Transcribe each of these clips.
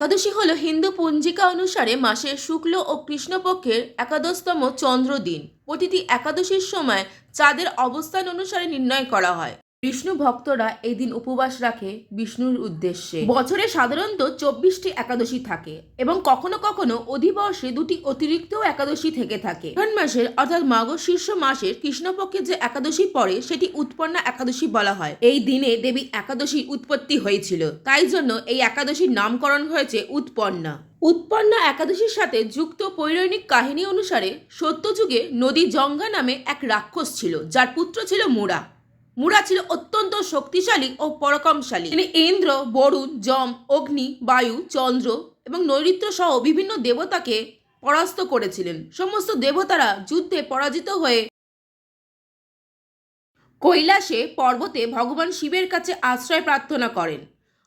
একাদশী হলো হিন্দু পঞ্জিকা অনুসারে মাসের শুক্ল ও কৃষ্ণপক্ষের একাদশতম চন্দ্র দিন প্রতিটি একাদশীর সময় চাঁদের অবস্থান অনুসারে নির্ণয় করা হয়। বিষ্ণু ভক্তরা এই দিন উপবাস রাখে বিষ্ণুর উদ্দেশ্যে। বছরে সাধারণত চব্বিশটি একাদশী থাকে এবং কখনো কখনো অধিবর্ষে দুটি অতিরিক্ত একাদশী থেকে থাকে। মাসের অর্থাৎ মাঘ শীর্ষ মাসের কৃষ্ণপক্ষে যে একাদশী পড়ে, সেটি উৎপন্না একাদশী বলা হয়। এই দিনে দেবী একাদশীর উৎপত্তি হয়েছিল, তাই জন্য এই একাদশীর নামকরণ হয়েছে উৎপন্না। উৎপন্না একাদশীর সাথে যুক্ত পৌরাণিক কাহিনী অনুসারে সত্যযুগে নদী জঙ্গা নামে এক রাক্ষস ছিল, যার পুত্র ছিল মুরা। মুরা ছিল অত্যন্ত শক্তিশালী ও পরাক্রমশালী। তিনি ইন্দ্র, বরুণ, যম, অগ্নি, বায়ু, চন্দ্র এবং নৈরিত্য সহ বিভিন্ন দেবতাকে পরাস্ত করেছিলেন। সমস্ত দেবতারা যুদ্ধে পরাজিত হয়ে কৈলাসে পর্বতে ভগবান শিবের কাছে আশ্রয় প্রার্থনা করেন।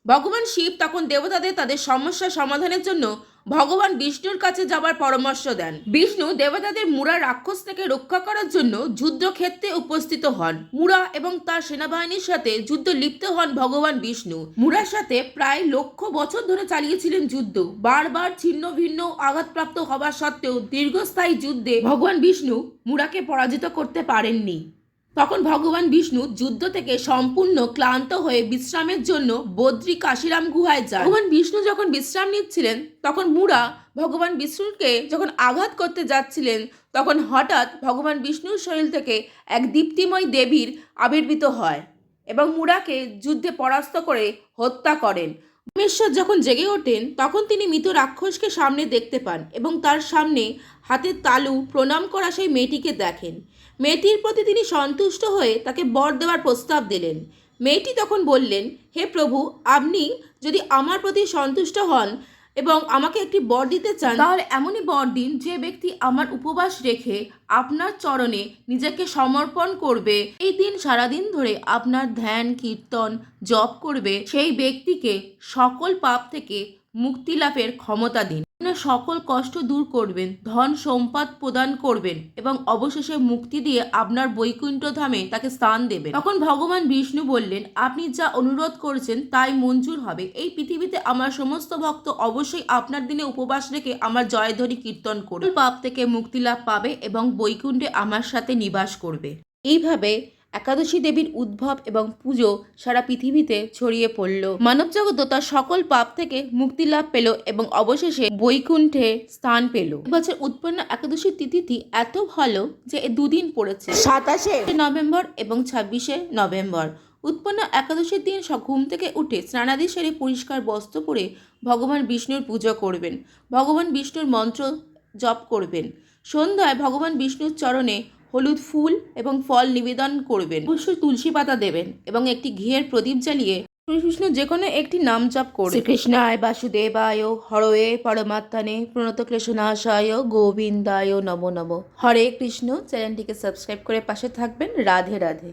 ভগবান শিব তখন দেবতাদের তাদের সমস্যা সমাধানের জন্য ভগবান বিষ্ণুর কাছে যাবার পরামর্শ দেন। বিষ্ণু দেবতাদের মুরা রাক্ষস থেকে রক্ষা করার জন্য যুদ্ধক্ষেত্রে উপস্থিত হন। মুরা এবং তার সেনাবাহিনীর সাথে যুদ্ধ লিপ্ত হন ভগবান বিষ্ণু। মুরার সাথে প্রায় লক্ষ বছর ধরে চালিয়েছিলেন যুদ্ধ। বারবার ছিন্ন ভিন্ন আঘাতপ্রাপ্ত হবার সত্ত্বেও দীর্ঘস্থায়ী যুদ্ধে ভগবান বিষ্ণু মুরাকে পরাজিত করতে পারেননি। তখন ভগবান বিষ্ণু যুদ্ধ থেকে সম্পূর্ণ ক্লান্ত হয়ে বিশ্রামের জন্য বদ্রী কাশিরাম গুহায় যান। ভগবান বিষ্ণু যখন বিশ্রাম নিচ্ছিলেন, তখন মুরা ভগবান বিষ্ণুকে যখন আঘাত করতে যাচ্ছিলেন, তখন হঠাৎ ভগবান বিষ্ণুর শরীর থেকে এক দীপ্তিময় দেবীর আবির্ভূত হয় এবং মুরাকে যুদ্ধে পরাস্ত করে হত্যা করেন। পরমেশ্বর যখন জেগে ওঠেন, তখন তিনি মৃত রাক্ষসকে সামনে দেখতে পান এবং তার সামনে হাতের তালু প্রণাম করা সেই মেয়েটিকে দেখেন। মেয়েটির প্রতি তিনি সন্তুষ্ট হয়ে তাকে বর দেওয়ার প্রস্তাব দিলেন। মেয়েটি তখন বললেন, হে প্রভু, আপনি যদি আমার প্রতি সন্তুষ্ট হন এবং আমাকে একটি বর দিতে চান। তাহলে এমনই বর দিন, যে ব্যক্তি আমার উপবাস রেখে আপনার চরণে নিজেকে সমর্পণ করবে। এই দিন সারাদিন ধরে আপনার ধ্যান, কীর্তন, জপ করবে। সেই ব্যক্তিকে সকল পাপ থেকে মুক্তি লাভের ক্ষমতা দিন। সকল কষ্ট দূর করবেন, ধন সম্পদ প্রদান করবেন এবং অবশেষে মুক্তি দিয়ে আপনার বৈকুণ্ঠ ধামে তাকে স্থান দেবেন। তখন ভগবান বিষ্ণু বললেন, আপনি যা অনুরোধ করেছেন তাই মঞ্জুর হবে। এই পৃথিবীতে আমার সমস্ত ভক্ত অবশ্যই আপনার দিনে উপবাস রেখে আমার জয়ধ্বনি কীর্তন করবে পাপ থেকে মুক্তি লাভ পাবে এবং বৈকুণ্ঠে আমার সাথে নিবাস করবে। এইভাবে একাদশী দেবীর উদ্ভব এবং পুজো সারা পৃথিবীতে ছড়িয়ে পড়ল। মানব জগৎ তার সকল পাপ থেকে মুক্তি লাভ পেল এবং অবশেষে বৈকুণ্ঠে স্থান পেল। এবছর উৎপন্ন একাদশীর তিথিটি এত ভালো যে এ দুদিন পড়েছে। সাতাশে নভেম্বর এবং ছাব্বিশে নভেম্বর। উৎপন্ন একাদশীর দিন ঘুম থেকে উঠে স্নানাদি সেরে পরিষ্কার বস্ত্র পরে ভগবান বিষ্ণুর পুজো করবেন। ভগবান বিষ্ণুর মন্ত্র জপ করবেন। সন্ধ্যায় ভগবান বিষ্ণুর চরণে হলুদ ফুল এবং ফল নিবেদন করবেন। অবশ্যই তুলসী পাতা দেবেন এবং একটি ঘিয়ের প্রদীপ জ্বালিয়ে শ্রীকৃষ্ণ যে কোনো একটি নাম জপ করবে শ্রীকৃষ্ণায় বাসুদেবায় হরয়ে পরমাত্মানে প্রণত ক্লেশনাশায় গোবিন্দায় নমো নম। হরে কৃষ্ণ, চ্যানেলটিকে সাবস্ক্রাইব করে পাশে থাকবেন। রাধে রাধে।